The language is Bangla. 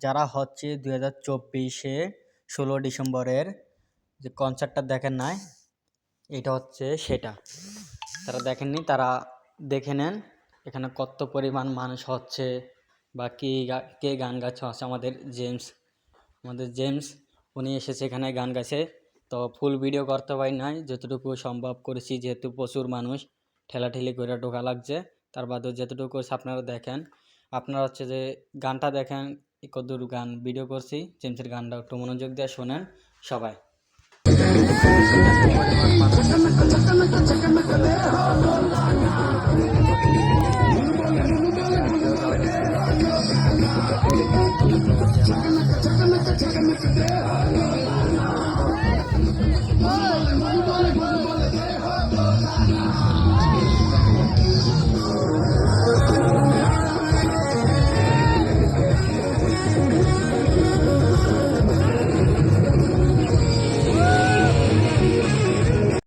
যারা হচ্ছে দুই হাজার চব্বিশে ষোলো ডিসেম্বরের যে কনসার্টটা দেখেন নাই, এটা হচ্ছে সেটা। তারা দেখেননি, তারা দেখে নেন এখানে কত পরিমাণ মানুষ হচ্ছে বা কে কে গান গাচ্ছে হচ্ছে আমাদের জেমস। আমাদের জেমস, উনি এসেছে এখানে গান গাইছে। তো ফুল ভিডিও করতে পারি নাই, যতটুকু সম্ভব করেছি, যেহেতু প্রচুর মানুষ ঠেলাঠেলি করে ঢোকা লাগছে। তার বাদেও যতটুকু আপনারা দেখেন। আপনারা হচ্ছে যে গানটা দেখেন কদ্দুর গান ভিডিও করছি জেমসের গানটা একটু মনোযোগ দিয়ে শোনেন সবাই Yeah.